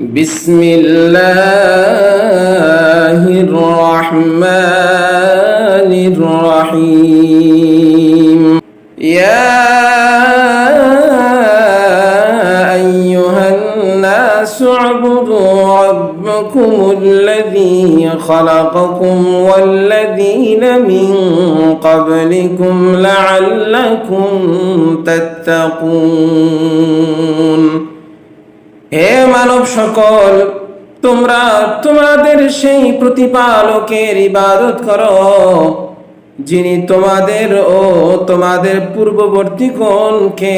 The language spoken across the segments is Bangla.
بسم الله الرحمن الرحيم. يا أيها الناس اعبدوا ربكم الذي خلقكم والذين من قبلكم لعلكم تتقون. হে মানব সকল, তোমরা তোমাদের সেই প্রতিপালকের ইবাদত করো, যিনি তোমাদের ও তোমাদের পূর্ববর্তী পূর্ববর্তীগণকে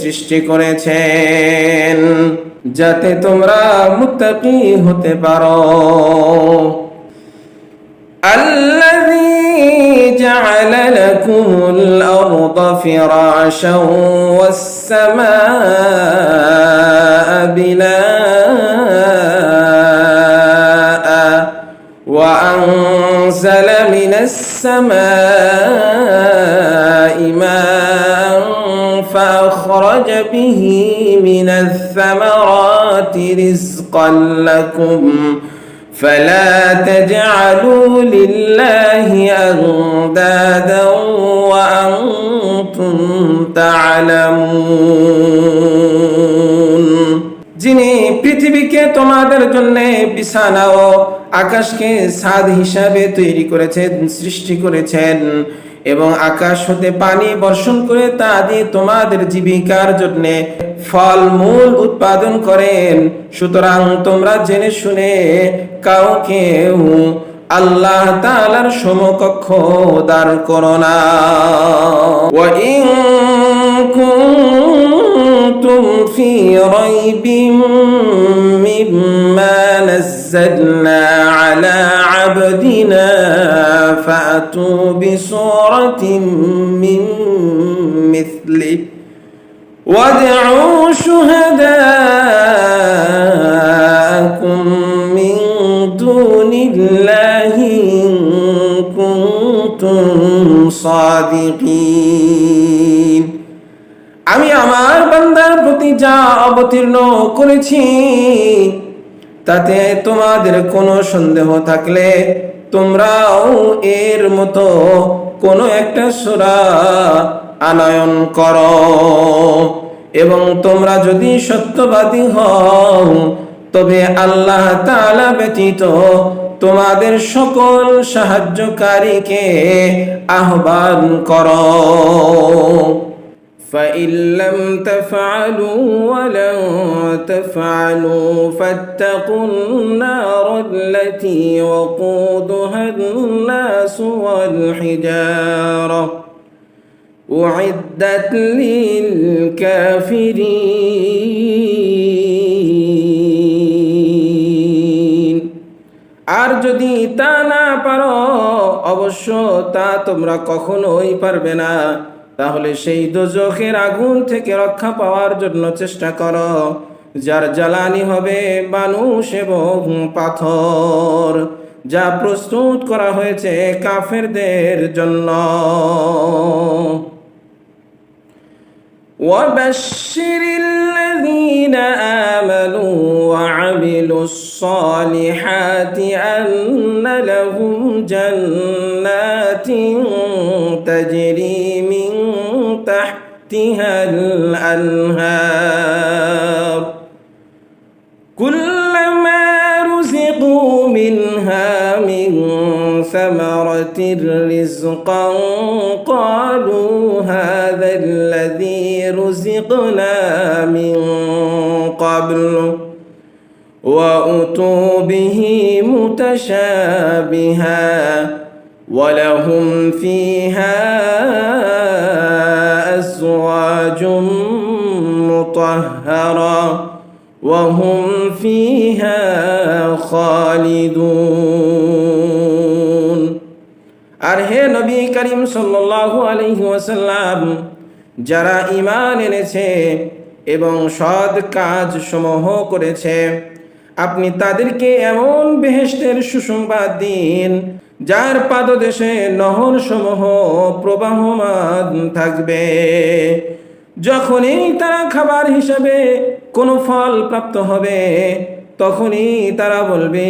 সৃষ্টি করেছেন, যাতে তোমরা মুত্তাকি হতে পারো। الذي جعل لكم الأرض فراشا والسماء بناء وأنزل من السماء ماء فأخرج به من الثمرات رزقا لكم فلا تجعلوا لله أندادا وأنتم تعلمون যিনি পৃথিবীকে তোমাদের জন্য বিছানা ও আকাশকে সাদ হিসাবে তৈরি করেছেন সৃষ্টি করেছেন এবং আকাশ হতে পানি বর্ষণ করে তা দিয়ে তোমাদের জীবিকার জন্য ফল মূল উৎপাদন করেন সুতরাং তোমরা জেনে শুনে কাউকে আল্লাহ তাআলার সমকক্ষ দাঁড় করো না وَإِن كُنتُمْ فِي رَيْبٍ مِّمَّا نَزَّلْنَا عَلَى عَبْدِنَا فَأْتُوا بِسُورَةٍ مِّن مِّثْلِهِ وادعوا شهداءكم من دون الله إن كنتم صادقين আমি আমার বান্দার প্রতি যা অবতীর্ণ করেছি তাতে তোমাদের কোনো সন্দেহ থাকলে তোমরাও এর মতো কোনো একটা সূরা আনয়ন করো। এবং তোমরা যদি সত্যবাদী হও, তবে আল্লাহ তাআলা ব্যতীত তোমাদের সকল সাহায্যকারীকে আহ্বান করো। فإن لم تفعلوا ولن تفعلوا فاتقوا النار التي وقودها الناس والحجارة أعدت للكافرين আর যদি তা না পারো অবশ্য তা তোমরা কখনোই পারবে না তাহলে সেই দোজখের আগুন থেকে রক্ষা পাওয়ার জন্য চেষ্টা করো যার জ্বালানি হবে মানুষ এবং পাথর যা প্রস্তুত করা হয়েছে কাফেরদের জন্য وبشر الذين آمنوا وعملوا الصالحات أن لهم جنات تجري من تحتها الأنهار. كلما رزقوا منها من ثمرة رزقا قالوا هذا الذي رزقنا من قبل. وأتوا به متشابها ولهم فيها أزواج مطهرة وهم فيها خالدون আর হে নবী করিম সাল্লাল্লাহু আলাইহি ওয়াসাল্লাম যারা ঈমান এনেছে এবং সৎ কাজ সমূহ করেছে আপনি তাদেরকে এমন বেহেশতের সুসংবাদ দিন যার পাদদেশে নহর সমূহ প্রবাহমান থাকবে। যখনই তারা খাবার হিসাবে কোনো ফল প্রাপ্ত হবে, তখনই তারা বলবে,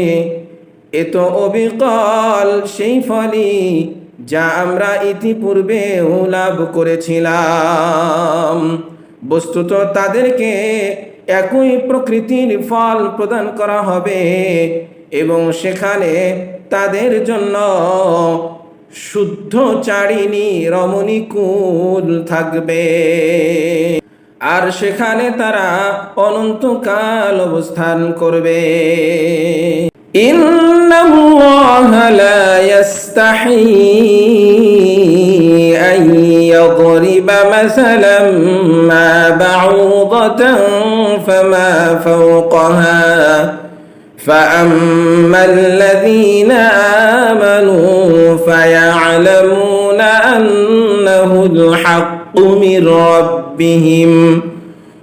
এ তো অবিকল সেই ফলই যা আমরা ইতিপূর্বে লাভ করেছিলাম। বস্তুত তাদেরকে একই প্রকৃতির ফল প্রদান করা হবে এবং সেখানে তাদের জন্য শুদ্ধ চারিণী রমণীকুল থাকবে আর সেখানে তারা অনন্তকাল অবস্থান করবে إن الله لا يستحي أن يضرب مثلا ما بعوضة فما فوقها فأما الذين آمنوا فيعلمون أنه الحق من ربهم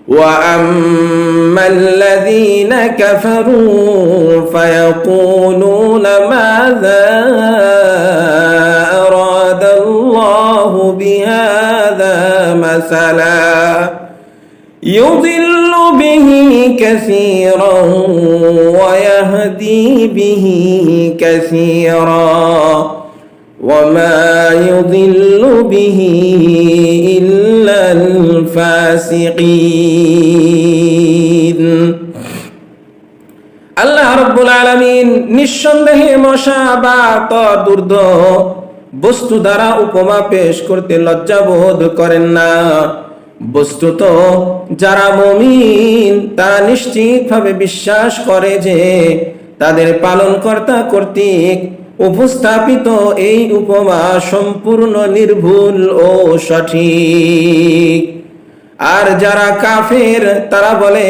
واما الذين كفروا فيقولون ماذا اراد الله بهذا مثلا يضل به كثيرا ويهدي به كثيرا وما يضل به إلا الفاسقين আল্লাহ রব্বুল আলমিন নিঃসন্দেহে মশা বা দুর্দ বস্তু দ্বারা উপমা পেশ করতে লজ্জাবোধ করেন না বস্তুত যারা মমিন, তারা নিশ্চিতভাবে বিশ্বাস করে যে তাদের পালনকর্তা কর্তৃক উপস্থাপিত এই উপমা সম্পূর্ণ নির্ভুল ও সঠিক। আর যারা কাফের, তারা বলে,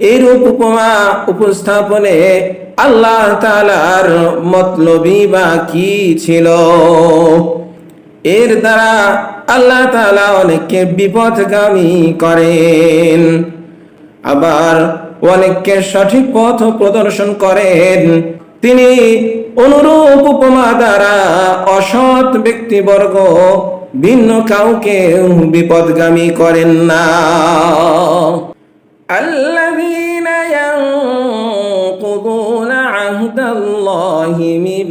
এইরূপ উপমা উপস্থাপনে আল্লাহ তালার মতলবী বা কি ছিল? এর দ্বারা আল্লাহ তালা অনেককে বিপথগামী করেন। আবার অনেককে সঠিক পথ প্রদর্শন করেন। তিনি অনুরূপ উপমা দ্বারা অসৎ ব্যক্তিবর্গ ভিন্ন কাউকে বিপদগামী করেন না। আল্লাহ ينقضون عهد الله من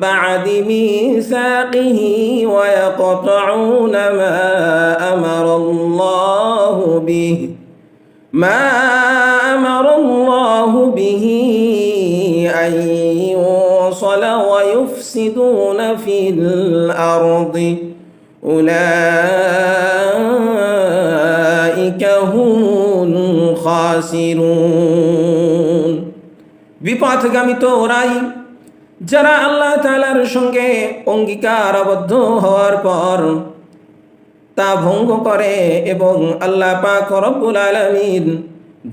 بعد ميثاقه ويقطعون ما أمر الله به ما أمر الله به أن يوصل ويفسدون في الأرض. أولئك هم الخاسرون. বিপথগামী তো ওরাই। যারা আল্লাহ তাআলার সঙ্গে অঙ্গীকার আবদ্ধ হওয়ার পর তা ভঙ্গ করে এবং আল্লাহ পাক রব্বুল আলামিন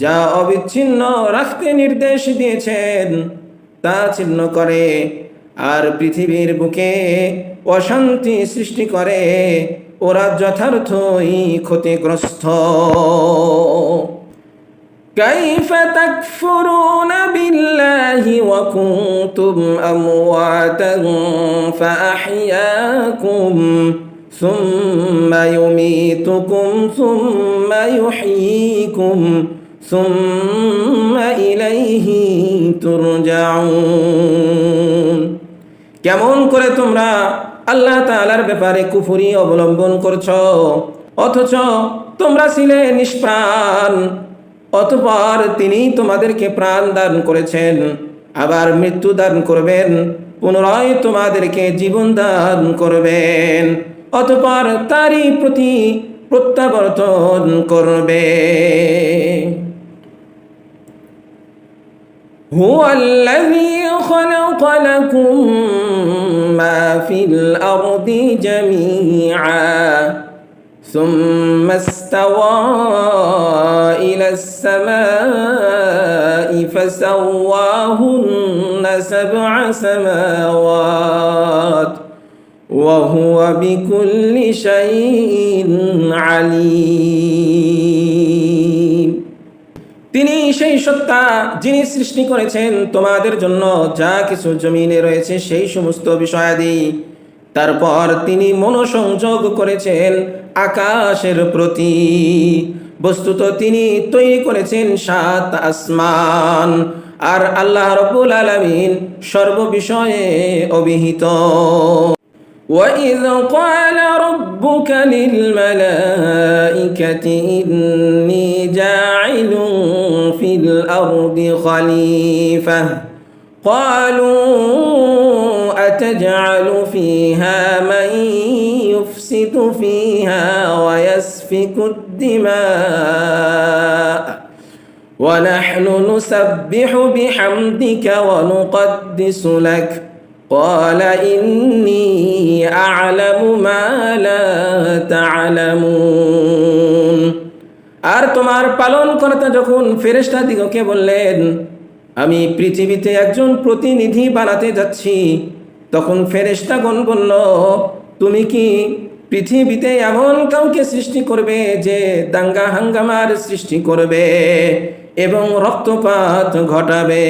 যা অবিচ্ছিন্ন রাখতে নির্দেশ দিয়েছেন, তা ছিন্ন করে আর পৃথিবীর বুকে অশান্তি সৃষ্টি করে, ওরা যথার্থই ক্ষতিগ্রস্ত। كيف تكفرون بالله وكنتم أمواتا فأحياكم ثم يميتكم ثم يحييكم ثم إليه ترجعون কেমন করে তোমরা আল্লাহ তাআলার ব্যাপারে কুফুরি অবলম্বন করছ অথচ তোমরা ছিলে নিষ্প্রাণ অতপর তিনি তোমাদেরকে প্রাণ দান করেছেন আবার মৃত্যু দান করবেন পুনরায় তোমাদেরকে জীবন দান করবেন অতপর তারই প্রতি প্রত্যাবর্তন করবে هو الذي خلق لكم ما في الأرض جميعا ثم استوى إلى السماء فسواهن سبع سماوات وهو بكل شيء عليم তিনি সেই সত্তা যিনি সৃষ্টি করেছেন তোমাদের জন্য যা কিছু জমিনে রয়েছে সেই সমস্ত বিষয়াদি তারপর তিনি মনোসংযোগ করেছেন আকাশের প্রতি বস্তুত তিনি তৈরি করেছেন সাত আসমান আর আল্লাহ রব্বুল আলামিন সর্ববিষয়ে অভিহিত وإذ قال ربك للملائكة إني جاعل في الأرض خليفة قالوا أتجعل فيها من يفسد فيها ويسفك الدماء ونحن نسبح بحمدك ونقدس لك قال إني أعلم ما لا تعلمون আর তোমার পালন কর্তা যখন ফেরেশতা দিগকে বললেন আমি পৃথিবীতে একজন প্রতিনিধি বানাতে যাচ্ছি তখন ফেরেশতাগণ বলল, তুমি কি পৃথিবীতে এমন কাউকে সৃষ্টি করবে যে দাঙ্গা হাঙ্গামার সৃষ্টি করবে এবং রক্তপাত ঘটাবে?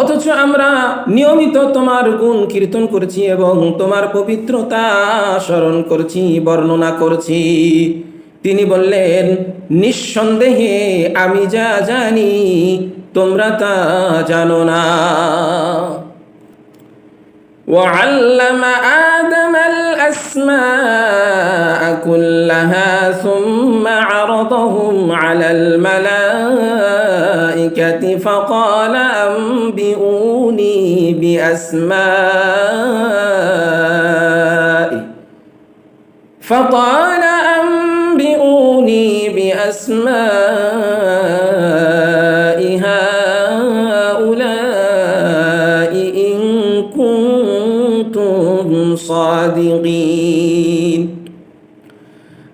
অথচ আমরা নিয়মিত তোমার গুণ কীর্তন করছি এবং তোমার পবিত্রতা স্মরণ করছি, বর্ণনা করছি। তিনি বললেন, নিঃসন্দেহে আমি যা জানি, তোমরা তা জানো না। وعلم آدم الأسماء كلها ثم عرضهم على الملائكة فقال أنبئوني بأسماء. فقال أنبئوني بأسماء. সাদিকিন।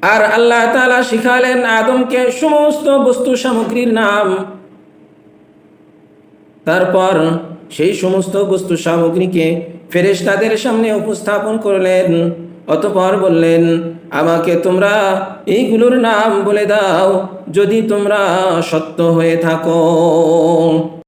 আর আল্লাহ তালা শিখালেন আদমকে সমস্ত বস্তু সামগ্রীর নাম। তারপর সেই সমস্ত বস্তু সামগ্রীকে ফেরেশতাদের সামনে উপস্থাপন করলেন। অতপর বললেন, আমাকে তোমরা এইগুলোর নাম বলে দাও, যদি তোমরা সত্য হয়ে থাকো।